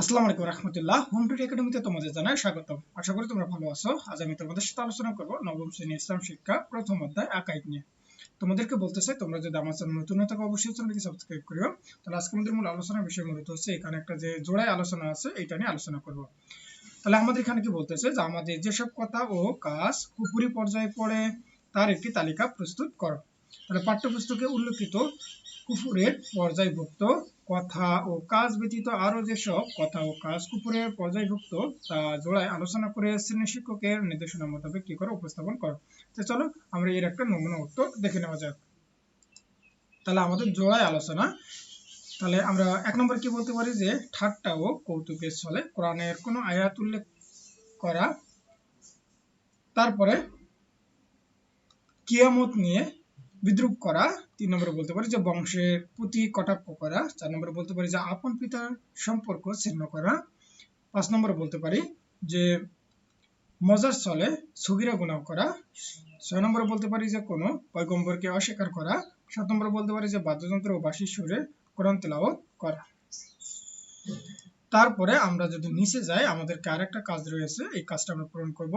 আসসালামু আলাইকুম রহমতুল্লাহ। হোম একাডেমিতে তোমাদের স্বাগতম। আশা করি তোমরা ভালো আছো। আজ আমি তোমাদের সাথে আলোচনা করব নবম শ্রেণি ইসলাম শিক্ষা, প্রথম অধ্যায় নিয়ে। তোমাদেরকে বলতে চাই, তোমরা যদি আমার চ্যানেল নতুন থাকো, অবশ্যই সাবস্ক্রাইব করিও। তাহলে আজকে আমাদের মূল আলোচনার বিষয় মূলত হচ্ছে, এখানে একটা যে জোড়ায় আলোচনা আছে এটা নিয়ে আলোচনা করব। তাহলে আমাদের এখানে কি বলতেছে যে আমাদের যেসব কথা ও কাজ কুপুরি পর্যায়ে পড়ে, তার একটি তালিকা প্রস্তুত করো। তাহলে পাঠ্যপুস্তকে উল্লেখিত কুফুরের পর্যায়ভুক্ত কথা ও কাজ ব্যতীত আরও যেসব কথা ও কাজ কুফুরের পর্যায়ভুক্ত, তা জোড়ায় আলোচনা করে শ্রেণি শিক্ষকের নির্দেশনা মোতাবেক কি করে উপস্থাপন করো। তো চলো, আমরা এর একটা নমুনা উত্তর দেখে নেওয়া যাক। তাহলে আমাদের জোড়ায় আলোচনা। তাহলে আমরা এক নম্বর কি বলতে পারি যে, ঠাট্টা ও কৌতুকের ছলে কোরআনের কোনো আয়াত উল্লেখ করা। তারপরে কিয়ামত নিয়ে বিদ্রুপ করা, তিন নম্বরে বলতে পারি যে বংশের প্রতি কটাক্ষ করা, চার নম্বরে বলতে পারি যে আপন পিতার সম্পর্ক ছিন্ন করা, পাঁচ নম্বরে বলতে পারি যে মজার চলে সুগিরা গুণাও করা, ছয় নম্বরে বলতে পারি যে কোনো পয়গম্বরকে অস্বীকার করা, সাত নম্বরে বলতে পারি যে বাদ্যযন্ত্র ও বাসির সুরে কোরআন তেলাওয়াত করা। তারপরে আমরা যদি নিচে যাই আমাদেরকে আরেকটা কাজ রয়েছে, এই কাজটা আমরা পূরণ করব।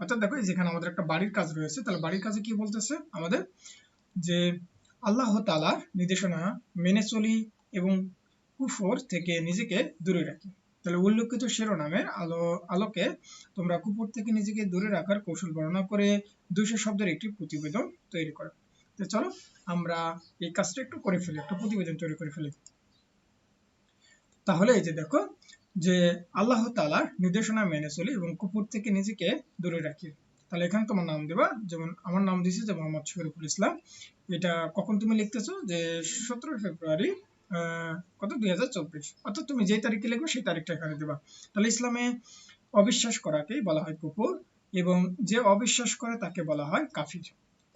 অর্থাৎ দেখো যেখানে আমাদের একটা বাড়ির কাজ রয়েছে, তাহলে বাড়ির কাজে কি বলতেছে? আমাদের যে আল্লাহ তালার নির্দেশনা মেনে চলি এবং কুফর থেকে নিজেকে দূরে রাখি। তাহলে উল্লেখিত শিরোনামের আলো, আলোকে তোমরা কুকুর থেকে নিজেকে দূরে রাখার কৌশল বর্ণনা করে দুইশো শব্দের একটি প্রতিবেদন তৈরি করো। তো চলো, আমরা এই কাজটা একটু করে ফেলি, একটা প্রতিবেদন তৈরি করে ফেলি। তাহলে এই যে দেখো যে আল্লাহ তালার নির্দেশনা মেনে চলি এবং কুকুর থেকে নিজেকে দূরে রাখি। তাহলে এখানে তোমার নাম দেবা, যেমন আমার নাম দিয়েছে যে মোহাম্মদ শরীফুল ইসলাম। এটা কখন তুমি লিখতেছো? যে সতেরো ফেব্রুয়ারি কত? দুই হাজার চব্বিশ। অর্থাৎ তুমি যে তারিখে লিখবে সেই তারিখটা এখানে দেবা। তাহলে ইসলামে অবিশ্বাস করাকে বলা হয় কুকুর এবং যে অবিশ্বাস করে তাকে বলা হয় কাফির।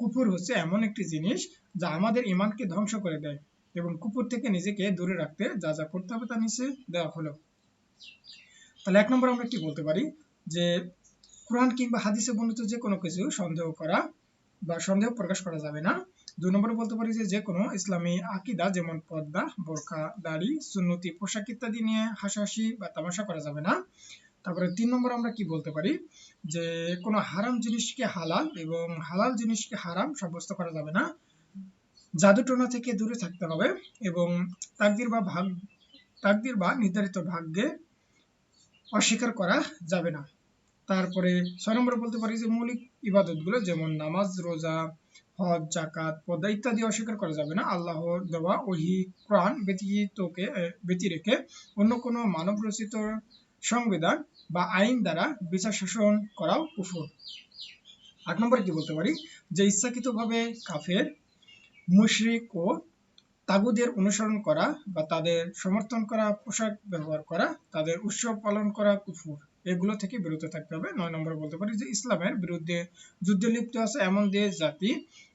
কুকুর হচ্ছে এমন একটি জিনিস যা আমাদের ইমানকে ধ্বংস করে দেয় এবং কুকুর থেকে নিজেকে দূরে রাখতে যা যা করতে হবে তা নিচে দেওয়া হলো। তাহলে এক নম্বর আমরা কি বলতে পারি যে কোরআন কিংবা হাদিসে বর্ণিত যে কোনো কিছু সন্দেহ করা বা সন্দেহ প্রকাশ করা যাবে না। দুই নম্বরে বলতে পারি যে যে কোনো ইসলামী আকিদা যেমন পর্দা, বোরখা, দাড়ি, সুন্নতি, পোশাক ইত্যাদি নিয়ে হাসাহাসি বা তামাশা করা যাবে না। তারপরে তিন নম্বর আমরা কি বলতে পারি যে কোনো হারাম জিনিসকে হালাল এবং হালাল জিনিসকে হারাম সাব্যস্ত করা যাবে না। জাদুটোনা থেকে দূরে থাকতে হবে এবং তাকদির বা ভাগ তাকদির বা নির্ধারিত ভাগ্যে অস্বীকার করা যাবে না। তারপরে ছয় নম্বরে বলতে পারি যে মৌলিক ইবাদতগুলো যেমন নামাজ, রোজা, হজ জাকাত পদা ইত্যাদি অস্বীকার করা যাবে না। আল্লাহ দেওয়া ওহি, কোরআন ব্যতীতকে ব্যতি রেখে অন্য কোনো মানব রচিত সংবিধান বা আইন দ্বারা বিচার শাসন করাও কুফর। আট নম্বরে কি বলতে পারি? যে ইচ্ছাকৃতভাবে কাফের, মুশরিক ও তাগুদের অনুসরণ করা বা তাদের সমর্থন করা, পোশাক ব্যবহার করা, তাদের উৎসব পালন করা কুফুর। এগুলো থেকে বিরত থাকতে হবে। নয় নম্বরে বলতে পারি যে ইসলামের বিরুদ্ধে যুদ্ধে লিপ্ত আছে এমন দেশ, জাতি,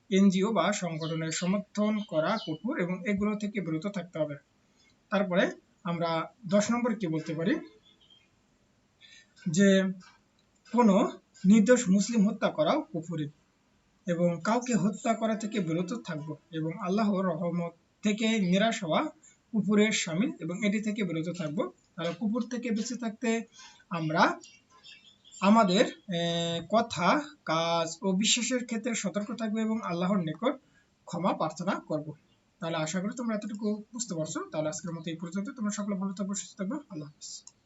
এনজিও বা সংগঠনের সমর্থন করা কুকুর এবং এগুলো থেকে বিরত থাকতে হবে। তারপরে আমরা দশ নম্বরে কি বলতে পারি? যে কোনো নির্দোষ মুসলিম হত্যা করাও কুফুরি এবং কাউকে হত্যা করা থেকে বিরত থাকব এবং আল্লাহর রহমত থেকে নিরাশ হওয়া কুপুরের স্বামী এবং এটি থেকে বিরত থাকব। তাহলে কুপুর থেকে বেঁচে থাকতে আমরা আমাদের কথা, কাজ ও বিশ্বাসের ক্ষেত্রে সতর্ক থাকবে এবং আল্লাহর নিকট ক্ষমা প্রার্থনা করব। তাহলে আশা করি তোমরা এতটুকু বুঝতে পারছ। তাহলে আজকের মতো এই পর্যন্ত। তোমরা সকলে ভালো থাকব, সুস্থ থাকব। আল্লাহ হাফিজ।